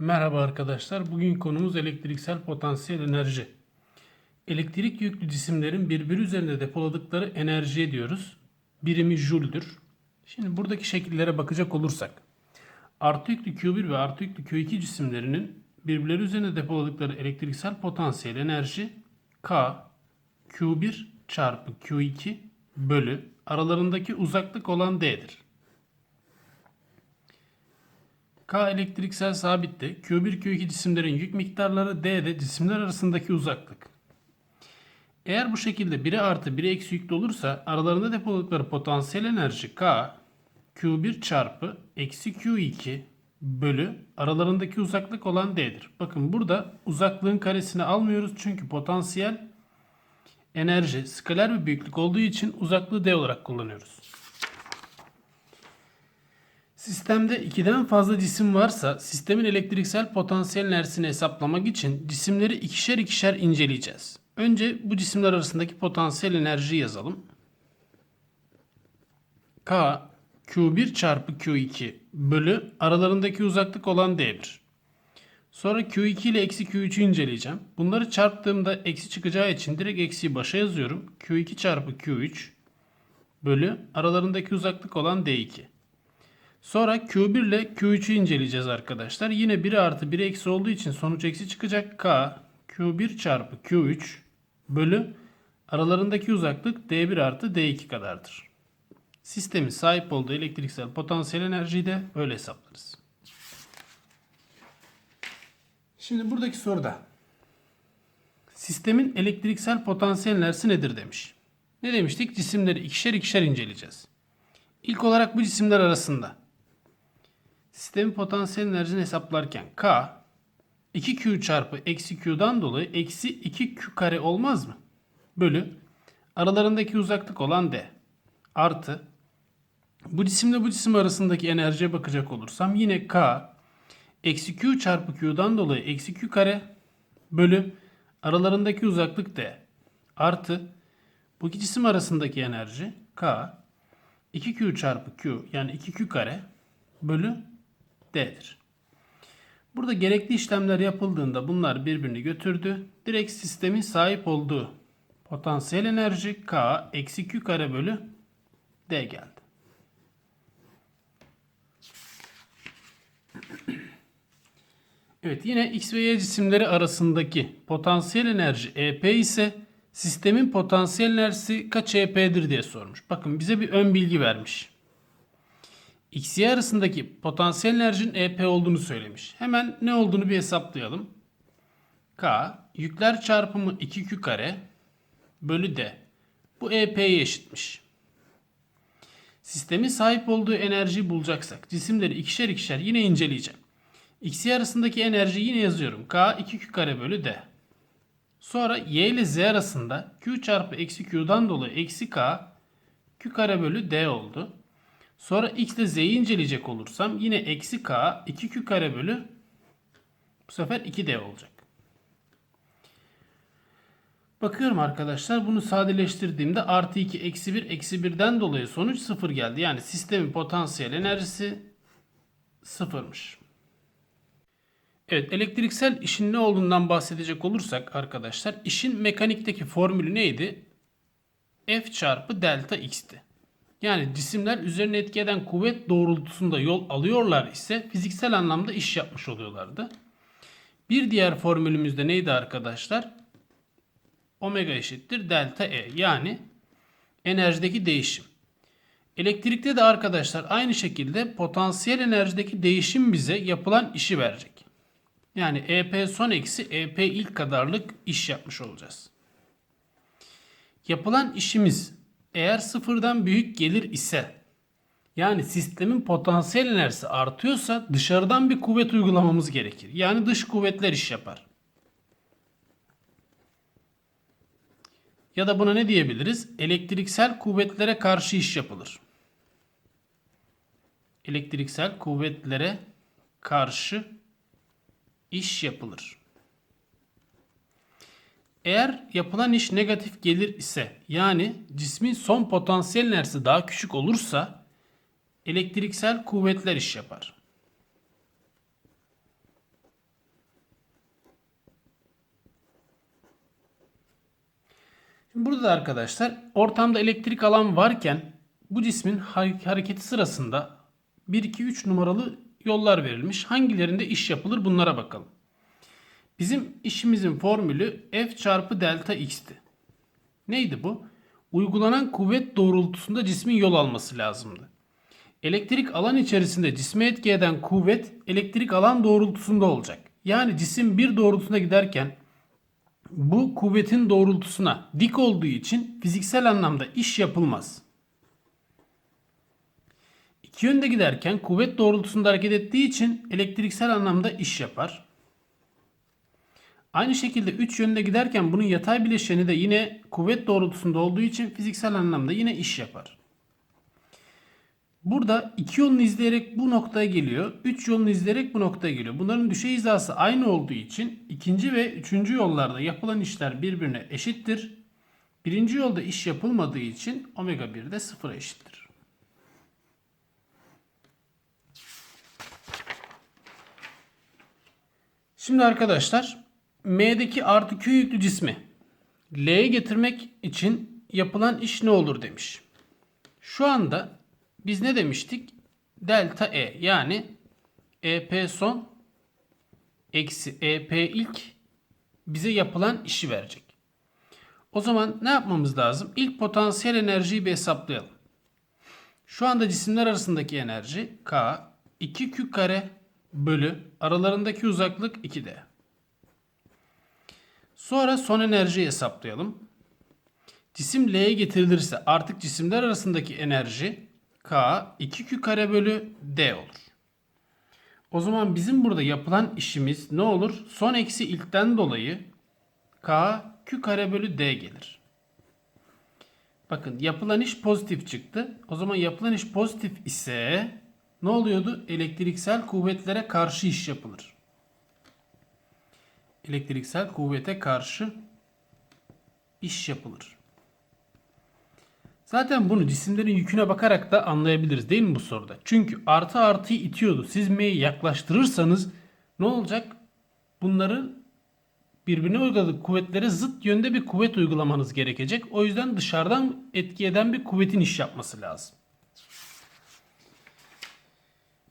Merhaba arkadaşlar. Bugün konumuz elektriksel potansiyel enerji. Elektrik yüklü cisimlerin birbiri üzerinde depoladıkları enerjiye diyoruz. Birimi jüldür. Şimdi buradaki şekillere bakacak olursak. Artı yüklü Q1 ve artı yüklü Q2 cisimlerinin birbirleri üzerinde depoladıkları elektriksel potansiyel enerji K Q1 çarpı Q2 bölü aralarındaki uzaklık olan D'dir. K elektriksel sabitte Q1 Q2 cisimlerin yük miktarları D de cisimler arasındaki uzaklık. Eğer bu şekilde biri artı biri eksi yüklü olursa aralarında depoladıkları potansiyel enerji K Q1 çarpı eksi Q2 bölü aralarındaki uzaklık olan D'dir. Bakın burada uzaklığın karesini almıyoruz çünkü potansiyel enerji skaler bir büyüklük olduğu için uzaklığı D olarak kullanıyoruz. Sistemde ikiden fazla cisim varsa sistemin elektriksel potansiyel enerjisini hesaplamak için cisimleri ikişer ikişer inceleyeceğiz. Önce bu cisimler arasındaki potansiyel enerjiyi yazalım. K Q1 çarpı Q2 bölü aralarındaki uzaklık olan D1. Sonra Q2 ile eksi Q3'ü inceleyeceğim. Bunları çarptığımda eksi çıkacağı için direkt eksiyi başa yazıyorum. Q2 çarpı Q3 bölü aralarındaki uzaklık olan D2. Sonra Q1 ile Q3'ü inceleyeceğiz arkadaşlar. Yine 1 artı 1 eksi olduğu için sonuç eksi çıkacak. K Q1 çarpı Q3 bölü aralarındaki uzaklık D1 artı D2 kadardır. Sistemin sahip olduğu elektriksel potansiyel enerjiyi de böyle hesaplarız. Şimdi buradaki soruda sistemin elektriksel potansiyel enerjisi nedir demiş. Ne demiştik? Cisimleri ikişer ikişer inceleyeceğiz. İlk olarak bu cisimler arasında sistemin potansiyel enerjisini hesaplarken K 2Q çarpı eksi Q'dan dolayı eksi 2Q kare olmaz mı? Bölü aralarındaki uzaklık olan D artı bu cisimle bu cisim arasındaki enerjiye bakacak olursam yine K eksi Q çarpı Q'dan dolayı eksi Q kare bölü aralarındaki uzaklık D artı bu iki cisim arasındaki enerji K 2Q çarpı Q yani 2Q kare bölü D'dir. Burada gerekli işlemler yapıldığında bunlar birbirini götürdü. Direkt sistemin sahip olduğu potansiyel enerji K eksi Q kare bölü D geldi. Evet yine X ve Y cisimleri arasındaki potansiyel enerji EP ise sistemin potansiyel enerjisi kaç EP'dir diye sormuş. Bakın bize bir ön bilgi vermiş. X, Y arasındaki potansiyel enerjinin EP olduğunu söylemiş. Hemen ne olduğunu bir hesaplayalım. K yükler çarpımı 2Q kare bölü D. Bu EP'ye eşitmiş. Sistemin sahip olduğu enerjiyi bulacaksak cisimleri ikişer ikişer yine inceleyeceğim. X, Y arasındaki enerjiyi yine yazıyorum. K 2Q kare bölü D. Sonra Y ile Z arasında Q çarpı eksi Q'dan dolayı eksi K Q kare bölü D oldu. Sonra X ile Z'yi inceleyecek olursam yine eksi K 2Q kare bölü bu sefer 2D olacak. Bakıyorum arkadaşlar bunu sadeleştirdiğimde artı 2 eksi 1 eksi 1'den dolayı sonuç 0 geldi. Yani sistemin potansiyel enerjisi sıfırmış. Evet elektriksel işin ne olduğundan bahsedecek olursak arkadaşlar işin mekanikteki formülü neydi? F çarpı delta x'ti. Yani cisimler üzerine etki eden kuvvet doğrultusunda yol alıyorlar ise fiziksel anlamda iş yapmış oluyorlardı. Bir diğer formülümüz de neydi arkadaşlar? Omega eşittir delta E yani enerjideki değişim. Elektrikte de arkadaşlar aynı şekilde potansiyel enerjideki değişim bize yapılan işi verecek. Yani EP son eksi EP ilk kadarlık iş yapmış olacağız. Yapılan işimiz eğer sıfırdan büyük gelir ise yani sistemin potansiyel enerjisi artıyorsa dışarıdan bir kuvvet uygulamamız gerekir. Yani dış kuvvetler iş yapar. Ya da buna ne diyebiliriz? Elektriksel kuvvetlere karşı iş yapılır. Elektriksel kuvvetlere karşı iş yapılır. Eğer yapılan iş negatif gelir ise yani cismin son potansiyel enerjisi daha küçük olursa elektriksel kuvvetler iş yapar. Şimdi burada da arkadaşlar ortamda elektrik alan varken bu cismin hareketi sırasında 1 2 3 numaralı yollar verilmiş. Hangilerinde iş yapılır bunlara bakalım. Bizim işimizin formülü F çarpı delta x'ti. Neydi bu? Uygulanan kuvvet doğrultusunda cismin yol alması lazımdı. Elektrik alan içerisinde cisme etki eden kuvvet elektrik alan doğrultusunda olacak. Yani cisim bir doğrultusuna giderken bu kuvvetin doğrultusuna dik olduğu için fiziksel anlamda iş yapılmaz. İki yönde giderken kuvvet doğrultusunda hareket ettiği için elektriksel anlamda iş yapar. Aynı şekilde 3 yönde giderken bunun yatay bileşeni de yine kuvvet doğrultusunda olduğu için fiziksel anlamda yine iş yapar. Burada iki yolunu izleyerek bu noktaya geliyor. Üç yolunu izleyerek bu noktaya geliyor. Bunların düşey hizası aynı olduğu için ikinci ve üçüncü yollarda yapılan işler birbirine eşittir. Birinci yolda iş yapılmadığı için omega 1 de sıfıra eşittir. Şimdi arkadaşlar M'deki artı Q yüklü cismi L'ye getirmek için yapılan iş ne olur demiş. Şu anda biz ne demiştik? Delta E yani EP son eksi EP ilk bize yapılan işi verecek. O zaman ne yapmamız lazım? İlk potansiyel enerjiyi bir hesaplayalım. Şu anda cisimler arasındaki enerji K 2Q kare bölü aralarındaki uzaklık 2D. Sonra son enerjiyi hesaplayalım. Cisim L'ye getirilirse artık cisimler arasındaki enerji K 2Q kare bölü D olur. O zaman bizim burada yapılan işimiz ne olur? Son eksi ilkten dolayı K Q kare bölü D gelir. Bakın yapılan iş pozitif çıktı. O zaman yapılan iş pozitif ise ne oluyordu? Elektriksel kuvvetlere karşı iş yapılır. Elektriksel kuvvete karşı iş yapılır. Zaten bunu cisimlerin yüküne bakarak da anlayabiliriz değil mi bu soruda? Çünkü artı artıyı itiyordu. Siz M'yi yaklaştırırsanız ne olacak? Bunları birbirine uyguladığı kuvvetlere zıt yönde bir kuvvet uygulamanız gerekecek. O yüzden dışarıdan etki eden bir kuvvetin iş yapması lazım.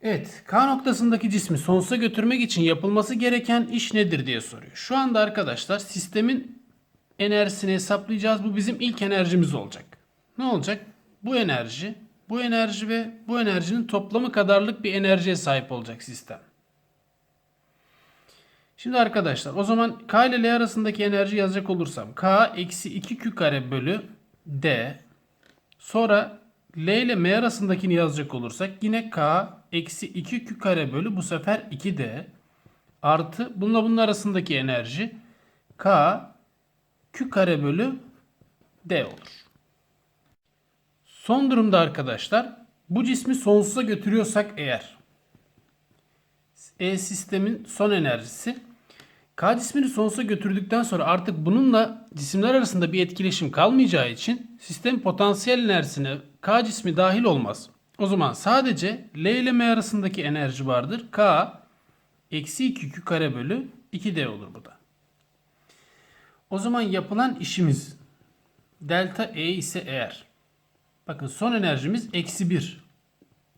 Evet, K noktasındaki cismi sonsuza götürmek için yapılması gereken iş nedir diye soruyor. Şu anda arkadaşlar sistemin enerjisini hesaplayacağız. Bu bizim ilk enerjimiz olacak. Ne olacak? Bu enerji, bu enerji ve bu enerjinin toplamı kadarlık bir enerjiye sahip olacak sistem. Şimdi arkadaşlar o zaman K ile L arasındaki enerji yazacak olursam K eksi 2Q kare bölü D sonra L ile M arasındakini yazacak olursak yine K eksi 2Q kare bölü bu sefer 2D artı bununla bunun arasındaki enerji K Q kare bölü D olur. Son durumda arkadaşlar bu cismi sonsuza götürüyorsak eğer E sistemin son enerjisi K cismini sonsuza götürdükten sonra artık bununla cisimler arasında bir etkileşim kalmayacağı için sistem potansiyel enerjisine K cismi dahil olmaz. O zaman sadece L ile M arasındaki enerji vardır. K eksi 2Q kare bölü 2D olur bu da. O zaman yapılan işimiz delta E ise eğer bakın son enerjimiz eksi 1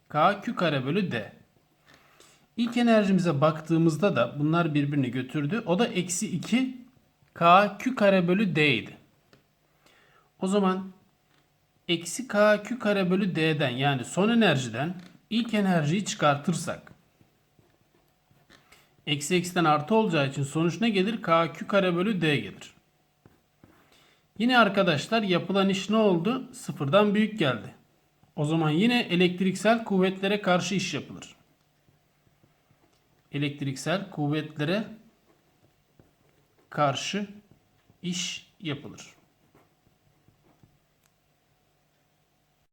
K Q kare bölü D. İlk enerjimize baktığımızda da bunlar birbirini götürdü. O da eksi 2 K Q kare bölü D idi. O zaman eksi K Q kare bölü D'den yani son enerjiden ilk enerjiyi çıkartırsak eksi eksiden artı olacağı için sonuç ne gelir? K Q kare bölü D gelir. Yine arkadaşlar yapılan iş ne oldu? Sıfırdan büyük geldi. O zaman yine elektriksel kuvvetlere karşı iş yapılır elektriksel kuvvetlere karşı iş yapılır.